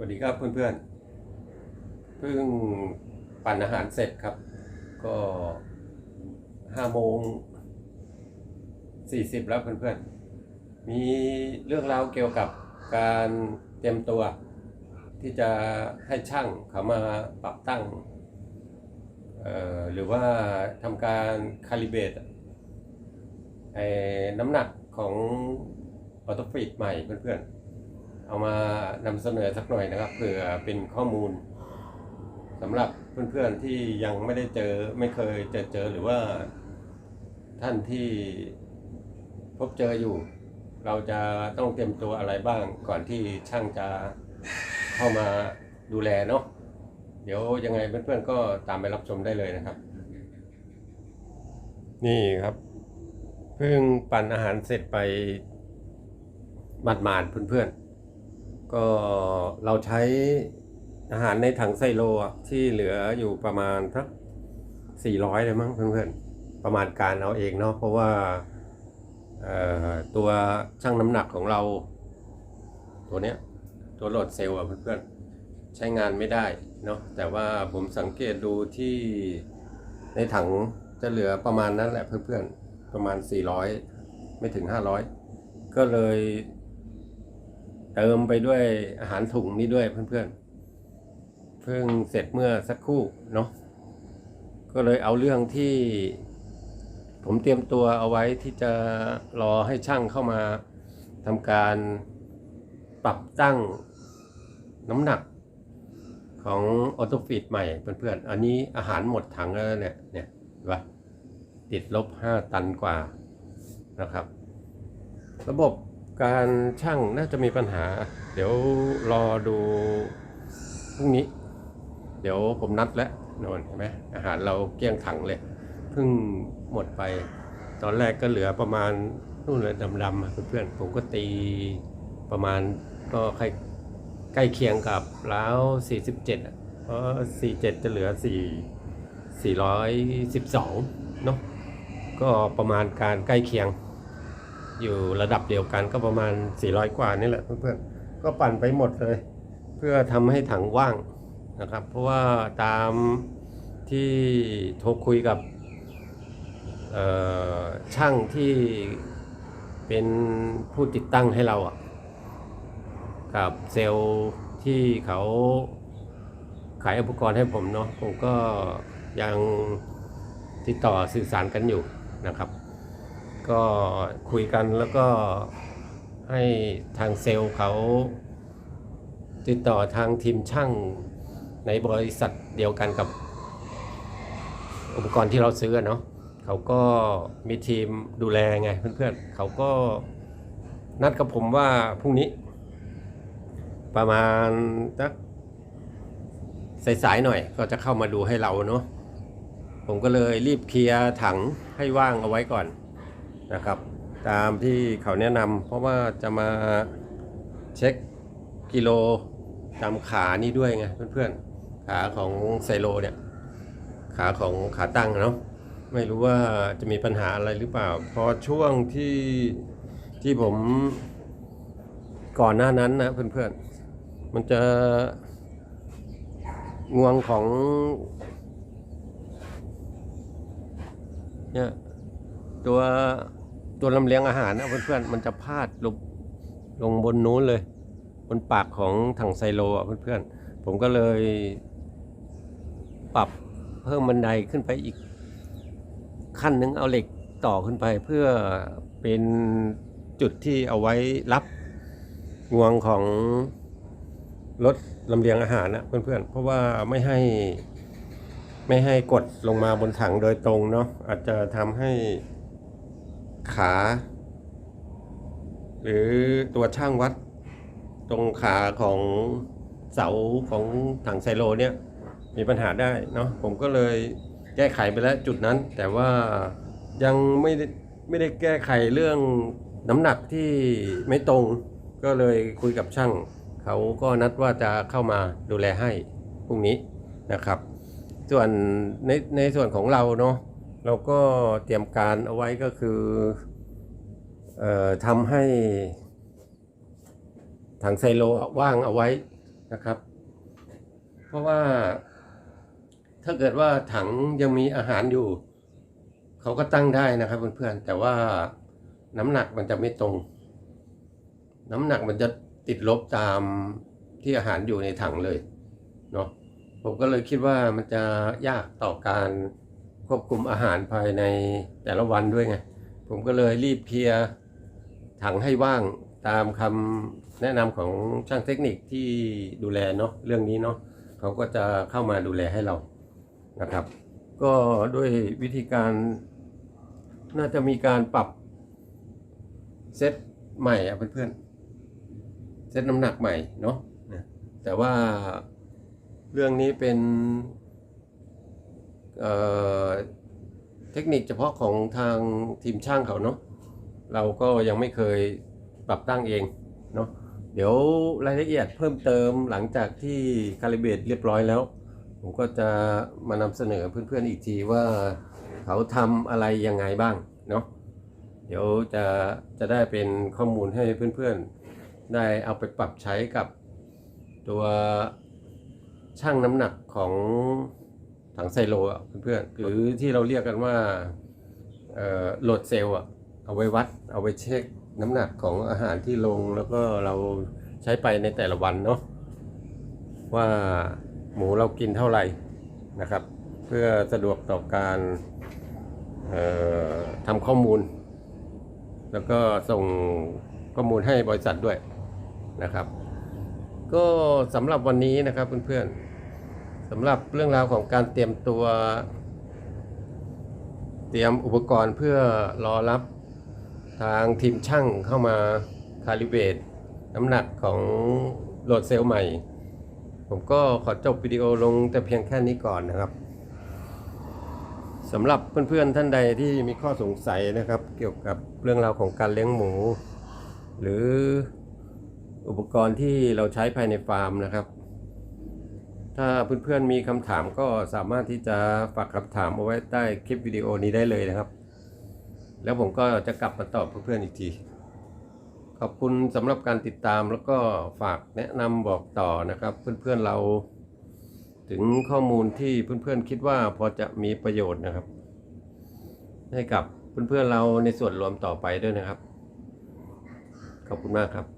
วัสดีครับเพื่อนๆเพิ่งปั่นอาหารเสร็จครับ ก็ห้าโมงสี่สิบแล้วเพื่อนๆ มีเรื่องราวเกี่ยวกับการเตรียมตัว ที่จะให้ช่างเขามาปรับตั้ง หรือว่าทำการคาลิเบตน้ำหนักของออโตฟีดใหม่เพื่อนๆ เอามานำเสนอสักหน่อยนะครับเผื่อเป็นข้อมูลสำหรับเพื่อนๆที่ยังไม่ได้เจอไม่เคยเจอเจอหรือว่าท่านที่พบเจออยู่ เราจะต้องเตรียมตัวอะไรบ้างก่อนที่ช่างจะเข้ามาดูแลเนาะเดี๋ยวยังไงเพื่อนๆก็ตามไปรับชมได้เลยนะครับ นี่ครับเพิ่งปั่นอาหารเสร็จไปหมาดๆเพื่อนๆ ก็เราใช้อาหารในถังไซโลที่เหลืออยู่ประมาณสักสี่ร้อยเลยมั้งเพื่อนๆ ประมาณการเอาเองเนาะเพราะว่าตัวช่างน้ำหนักของเรา ตัวเนี้ยตัวโหลดเซลล์อะเพื่อนๆ ใช้งานไม่ได้เนาะแต่ว่าผมสังเกตดูที่ในถังจะเหลือประมาณนั้นแหละเพื่อนๆ ประมาณ 400 ไม่ถึง 500 ก็เลย เติมไปด้วยอาหารถุงนี้ด้วยเพื่อนๆ เพิ่งเสร็จเมื่อสักครู่เนาะ ก็เลยเอาเรื่องที่ ผมเตรียมตัวเอาไว้ที่จะรอให้ช่างเข้ามาทำการปรับตั้งน้ำหนักของออโตฟีดใหม่เพื่อนๆ อันนี้อาหารหมดถังแล้วเนี่ย เนี่ยเห็นปะติดลบ5ตันกว่านะครับ ระบบ การช่างน่าจะมีปัญหา เดี๋ยวรอดูพรุ่งนี้ เดี๋ยวผมนัดแล้วนอนเห็นไหมอาหารเราเกลี้ยงถังเลยเพิ่งหมดไป ตอนแรกก็เหลือประมาณนู่นเลยดำๆเพื่อนๆผมก็ตีประมาณก็ใกล้ใกล้เคียงกับแล้ว47เพราะ47 จะเหลือ 4 412เนาะก็ประมาณการใกล้เคียง อยู่ระดับเดียวกันก็ประมาณ 400 กว่านี่แหละเพื่อนๆก็ปั่นไปหมดเลย เพื่อทำให้ถังว่างนะครับ เพราะว่าตามที่โทรคุยกับช่างที่เป็นผู้ติดตั้งให้เราอะกับเซลล์ที่เขาขายอุปกรณ์ให้ผมเนาะผมก็ยังติดต่อสื่อสารกันอยู่นะครับ ก็คุยกันแล้วก็ให้ทางเซลล์เขาติดต่อทางทีมช่างในบริษัทเดียวกันกับอุปกรณ์ที่เราซื้อเนาะเขาก็มีทีมดูแลไงเพื่อนๆเขาก็นัดกับผมว่าพรุ่งนี้ ประมาณสักสายๆหน่อยก็จะเข้ามาดูให้เราเนาะผมก็เลยรีบเคลียร์ถังให้ว่างเอาไว้ก่อน นะครับ ตามที่เขาแนะนำเพราะว่าจะมาเช็คกิโลตามขานี่ด้วยไงเพื่อนๆ ขาของไซโลเนี่ย ขาของขาตั้งเนาะไม่รู้ว่าจะมีปัญหาอะไรหรือเปล่า พอช่วงที่ที่ผมก่อนหน้านั้นนะเพื่อนๆ มันจะงวงของเนี่ยตัว ตัวลำเลียงอาหารนะเพื่อนๆมันจะพาดลงลงบนนู้นเลย บนปากของถังไซโลอะเพื่อนๆผมก็เลยปรับเพิ่มบันไดขึ้นไปอีกขั้นหนึ่งเอาเหล็กต่อขึ้นไปเพื่อเป็นจุดที่เอาไว้รับงวงของรถลำเลียงอาหารนะเพื่อนๆ เพราะว่าไม่ให้ไม่ให้กดลงมาบนถังโดยตรงเนาะอาจจะทำให้ ขา หรือตัวช่างวัด ตรงขาของเสาของถังไซโลเนี่ยมีปัญหาได้เนาะผมก็เลยแก้ไขไปแล้วจุดนั้น แต่ว่ายังไม่ได้ไม่ได้แก้ไขเรื่องน้ำหนักที่ไม่ตรง ก็เลยคุยกับช่าง เขาก็นัดว่าจะเข้ามาดูแลให้พรุ่งนี้นะครับ ส่วนในในส่วนของเราเนาะ เราก็เตรียมการเอาไว้ก็คือออทำให้ถังไซโลว่างเอาไว้นะครับ เพราะว่าถ้าเกิดว่าถังยังมีอาหารอยู่ เขาก็ตั้งได้นะครับเพื่อนๆแต่ว่าน้ำหนักมันจะไม่ตรง น้ำหนักมันจะติดลบตามที่อาหารอยู่ในถังเลยเนาะผมก็เลยคิดว่ามันจะยากต่อการ ควบคุมอาหารภายในแต่ละวันด้วยไง ผมก็เลยรีบเคลียร์ถังให้ว่างตามคำแนะนำของช่างเทคนิคที่ดูแลเนาะเรื่องนี้เนาะเขาก็จะเข้ามาดูแลให้เรานะครับ ก็ด้วยวิธีการ น่าจะมีการปรับเซตใหม่อะเพื่อนๆเซตน้ำหนักใหม่เนาะนะแต่ว่าเรื่องนี้เป็น เเทคนิคเฉพาะของทางทีมช่างเขาเนาะเราก็ยังไม่เคยปรับตั้งเองเนาะเดี๋ยวรายละเอียดเพิ่มเติมหลังจากที่คาลิเบรตเรียบร้อยแล้ว ผมก็จะมานำเสนอเพื่อนๆอีกทีว่าเขาทำอะไรยังไงบ้างเนาะเดี๋ยวจะจะได้เป็นข้อมูลให้เพื่อนๆ ได้เอาไปปรับใช้กับตัวช่างน้ำหนักของ ถังไซโลอะเพื่อนๆหรือที่เราเรียกกันว่าโหลดเซลล์อะเอาไว้วัดเอาไว้เช็คน้ำหนักของอาหารที่ลงแล้วก็เราใช้ไปในแต่ละวันเนาะว่าหมูเรากินเท่าไหร่นะครับ เพื่อสะดวกต่อการทำข้อมูล แล้วก็ส่งข้อมูลให้บริษัทด้วยนะครับ ก็สำหรับวันนี้นะครับเพื่อนๆ สำหรับเรื่องราวของการเตรียมตัว เตรียมอุปกรณ์เพื่อรอรับทางทีมช่างเข้ามาคาลิเบตน้ำหนักของโหลดเซลล์ใหม่ ผมก็ขอจบวิดีโอลงแต่เพียงแค่นี้ก่อนนะครับสำหรับเพื่อนๆท่านใดที่มีข้อสงสัยนะครับ เกี่ยวกับเรื่องราวของการเลี้ยงหมู หรืออุปกรณ์ที่เราใช้ภายในฟาร์มนะครับ ถ้าเพื่อนๆมีคำถามก็สามารถที่จะฝากคำถามเอาไว้ใต้คลิปวิดีโอนี้ได้เลยนะครับ แล้วผมก็จะกลับมาตอบเพื่อนๆอีกที ขอบคุณสำหรับการติดตามแล้วก็ฝากแนะนำบอกต่อนะครับ เพื่อนๆเรา ถึงข้อมูลที่เพื่อนๆคิดว่าพอจะมีประโยชน์นะครับ ให้กับเพื่อนๆเราในส่วนรวมต่อไปด้วยนะครับ ขอบคุณมากครับ